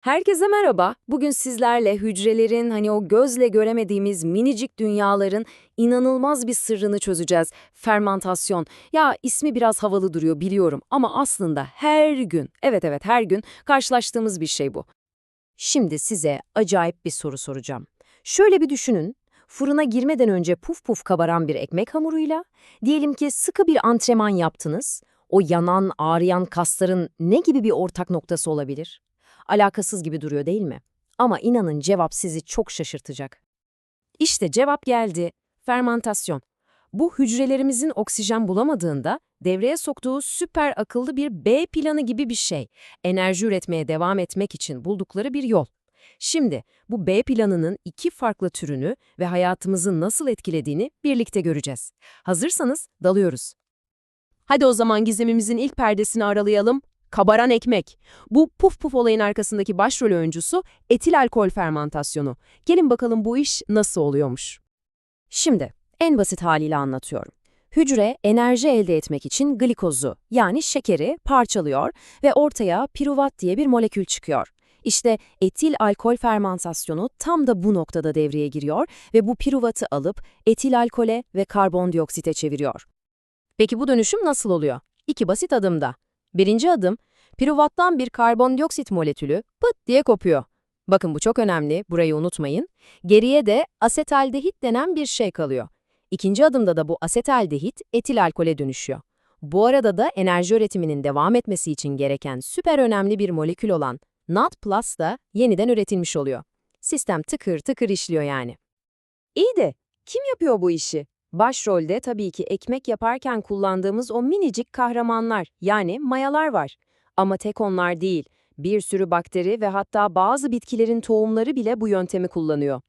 Herkese merhaba. Bugün sizlerle hücrelerin hani o gözle göremediğimiz minicik dünyaların inanılmaz bir sırrını çözeceğiz. Fermantasyon. Ya ismi biraz havalı duruyor biliyorum ama aslında her gün, evet evet her gün karşılaştığımız bir şey bu. Şimdi size acayip bir soru soracağım. Şöyle bir düşünün. Fırına girmeden önce puf puf kabaran bir ekmek hamuruyla, diyelim ki sıkı bir antrenman yaptınız. O yanan, ağrıyan kasların ne gibi bir ortak noktası olabilir? Alakasız gibi duruyor değil mi? Ama inanın cevap sizi çok şaşırtacak. İşte cevap geldi. Fermantasyon. Bu hücrelerimizin oksijen bulamadığında devreye soktuğu süper akıllı bir B planı gibi bir şey. Enerji üretmeye devam etmek için buldukları bir yol. Şimdi bu B planının iki farklı türünü ve hayatımızı nasıl etkilediğini birlikte göreceğiz. Hazırsanız dalıyoruz. Hadi o zaman gizemimizin ilk perdesini aralayalım. Kabaran ekmek. Bu puf puf olayın arkasındaki başrol oyuncusu etil alkol fermentasyonu. Gelin bakalım bu iş nasıl oluyormuş. Şimdi en basit haliyle anlatıyorum. Hücre enerji elde etmek için glikozu yani şekeri parçalıyor ve ortaya piruvat diye bir molekül çıkıyor. İşte etil alkol fermentasyonu tam da bu noktada devreye giriyor ve bu piruvatı alıp etil alkole ve karbondioksite çeviriyor. Peki bu dönüşüm nasıl oluyor? İki basit adımda. Birinci adım, piruvattan bir karbondioksit molekülü pıt diye kopuyor. Bakın bu çok önemli, burayı unutmayın. Geriye de asetaldehit denen bir şey kalıyor. İkinci adımda da bu asetaldehit etil alkole dönüşüyor. Bu arada da enerji üretiminin devam etmesi için gereken süper önemli bir molekül olan NAD+ da yeniden üretilmiş oluyor. Sistem tıkır tıkır işliyor yani. İyi de kim yapıyor bu işi? Başrolde tabii ki ekmek yaparken kullandığımız o minicik kahramanlar yani mayalar var. Ama tek onlar değil. Bir sürü bakteri ve hatta bazı bitkilerin tohumları bile bu yöntemi kullanıyor.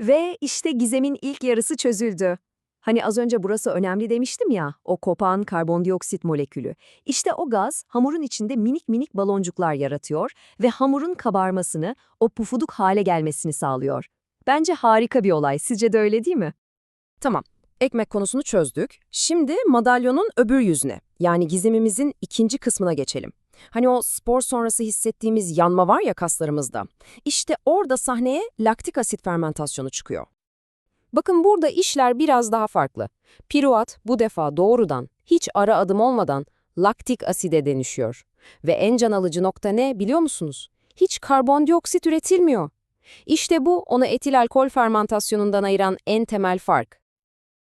Ve işte gizemin ilk yarısı çözüldü. Hani az önce burası önemli demiştim ya, o kopan karbondioksit molekülü. İşte o gaz hamurun içinde minik minik baloncuklar yaratıyor ve hamurun kabarmasını, o pufuduk hale gelmesini sağlıyor. Bence harika bir olay, sizce de öyle değil mi? Tamam, ekmek konusunu çözdük. Şimdi madalyonun öbür yüzüne, yani gizemimizin ikinci kısmına geçelim. Hani o spor sonrası hissettiğimiz yanma var ya kaslarımızda. İşte orada sahneye laktik asit fermentasyonu çıkıyor. Bakın burada işler biraz daha farklı. Piruvat bu defa doğrudan, hiç ara adım olmadan laktik aside dönüşüyor. Ve en can alıcı nokta ne biliyor musunuz? Hiç karbondioksit üretilmiyor. İşte bu onu etil alkol fermentasyonundan ayıran en temel fark.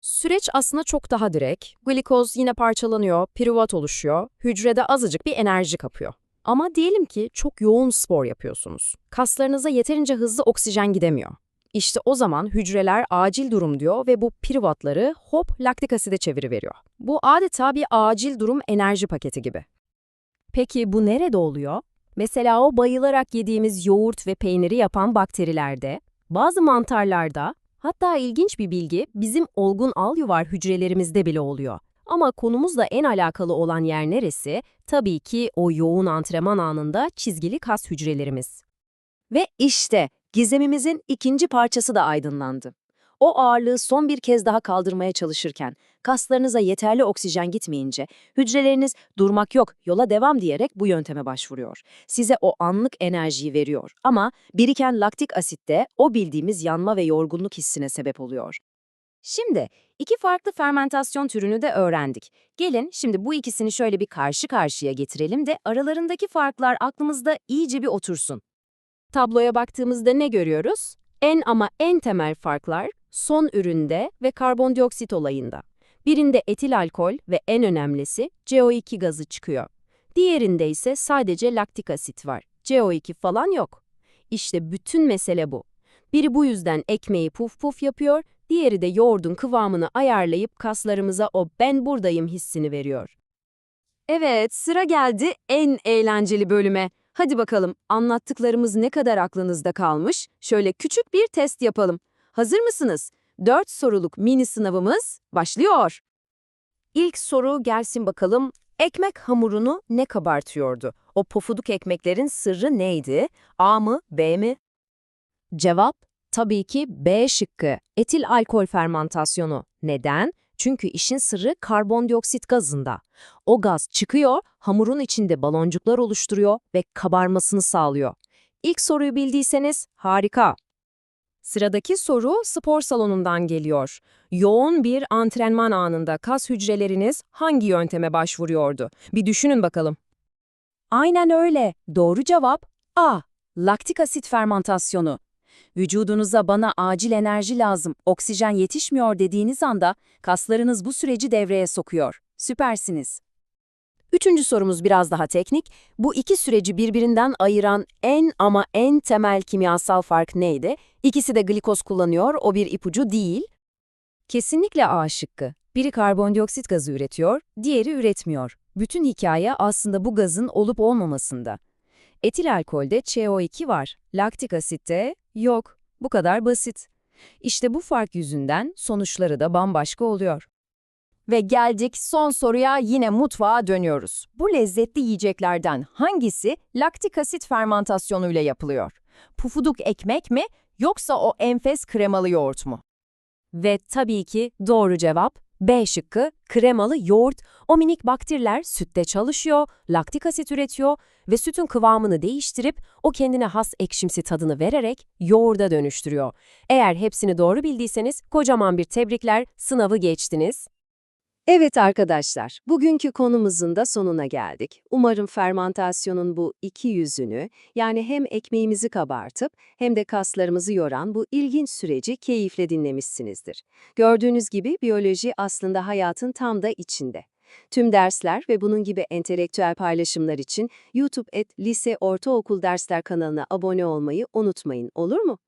Süreç aslında çok daha direkt. Glikoz yine parçalanıyor, piruvat oluşuyor, hücrede azıcık bir enerji kapıyor. Ama diyelim ki çok yoğun spor yapıyorsunuz. Kaslarınıza yeterince hızlı oksijen gidemiyor. İşte o zaman hücreler acil durum diyor ve bu piruvatları hop laktik aside çeviriveriyor. Bu adeta bir acil durum enerji paketi gibi. Peki bu nerede oluyor? Mesela o bayılarak yediğimiz yoğurt ve peyniri yapan bakterilerde, bazı mantarlarda, hatta ilginç bir bilgi bizim olgun alyuvar hücrelerimizde bile oluyor. Ama konumuzla en alakalı olan yer neresi? Tabii ki o yoğun antrenman anında çizgili kas hücrelerimiz. Ve işte gizemimizin ikinci parçası da aydınlandı. O ağırlığı son bir kez daha kaldırmaya çalışırken, kaslarınıza yeterli oksijen gitmeyince, hücreleriniz durmak yok, yola devam diyerek bu yönteme başvuruyor. Size o anlık enerjiyi veriyor ama biriken laktik asit de o bildiğimiz yanma ve yorgunluk hissine sebep oluyor. Şimdi iki farklı fermentasyon türünü de öğrendik. Gelin şimdi bu ikisini şöyle bir karşı karşıya getirelim de aralarındaki farklar aklımızda iyice bir otursun. Tabloya baktığımızda ne görüyoruz? En ama en temel farklar son üründe ve karbondioksit olayında. Birinde etil alkol ve en önemlisi CO2 gazı çıkıyor. Diğerinde ise sadece laktik asit var. CO2 falan yok. İşte bütün mesele bu. Biri bu yüzden ekmeği puf puf yapıyor, diğeri de yoğurdun kıvamını ayarlayıp kaslarımıza o ben buradayım hissini veriyor. Evet, sıra geldi en eğlenceli bölüme. Hadi bakalım anlattıklarımız ne kadar aklınızda kalmış? Şöyle küçük bir test yapalım. Hazır mısınız? 4 soruluk mini sınavımız başlıyor. İlk soru gelsin bakalım. Ekmek hamurunu ne kabartıyordu? O pofuduk ekmeklerin sırrı neydi? A mı, B mi? Cevap tabii ki B şıkkı. Etil alkol fermentasyonu. Neden? Çünkü işin sırrı karbondioksit gazında. O gaz çıkıyor, hamurun içinde baloncuklar oluşturuyor ve kabarmasını sağlıyor. İlk soruyu bildiyseniz harika. Sıradaki soru spor salonundan geliyor. Yoğun bir antrenman anında kas hücreleriniz hangi yönteme başvuruyordu? Bir düşünün bakalım. Aynen öyle. Doğru cevap A. Laktik asit fermentasyonu. Vücudunuza bana acil enerji lazım, oksijen yetişmiyor dediğiniz anda kaslarınız bu süreci devreye sokuyor. Süpersiniz. Üçüncü sorumuz biraz daha teknik. Bu iki süreci birbirinden ayıran en ama en temel kimyasal fark neydi? İkisi de glikoz kullanıyor, o bir ipucu değil. Kesinlikle A şıkkı. Biri karbondioksit gazı üretiyor, diğeri üretmiyor. Bütün hikaye aslında bu gazın olup olmamasında. Etil alkolde CO2 var, laktik asitte yok. Bu kadar basit. İşte bu fark yüzünden sonuçları da bambaşka oluyor. Ve geldik son soruya yine mutfağa dönüyoruz. Bu lezzetli yiyeceklerden hangisi laktik asit fermentasyonuyla yapılıyor? Pufuduk ekmek mi yoksa o enfes kremalı yoğurt mu? Ve tabii ki doğru cevap B şıkkı kremalı yoğurt. O minik bakteriler sütte çalışıyor, laktik asit üretiyor ve sütün kıvamını değiştirip o kendine has ekşimsi tadını vererek yoğurda dönüştürüyor. Eğer hepsini doğru bildiyseniz kocaman bir tebrikler, sınavı geçtiniz. Evet arkadaşlar, bugünkü konumuzun da sonuna geldik. Umarım fermentasyonun bu iki yüzünü, yani hem ekmeğimizi kabartıp hem de kaslarımızı yoran bu ilginç süreci keyifle dinlemişsinizdir. Gördüğünüz gibi biyoloji aslında hayatın tam da içinde. Tüm dersler ve bunun gibi entelektüel paylaşımlar için YouTube et Lise Ortaokul Dersler kanalına abone olmayı unutmayın, olur mu?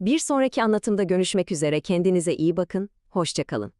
Bir sonraki anlatımda görüşmek üzere, kendinize iyi bakın, hoşça kalın.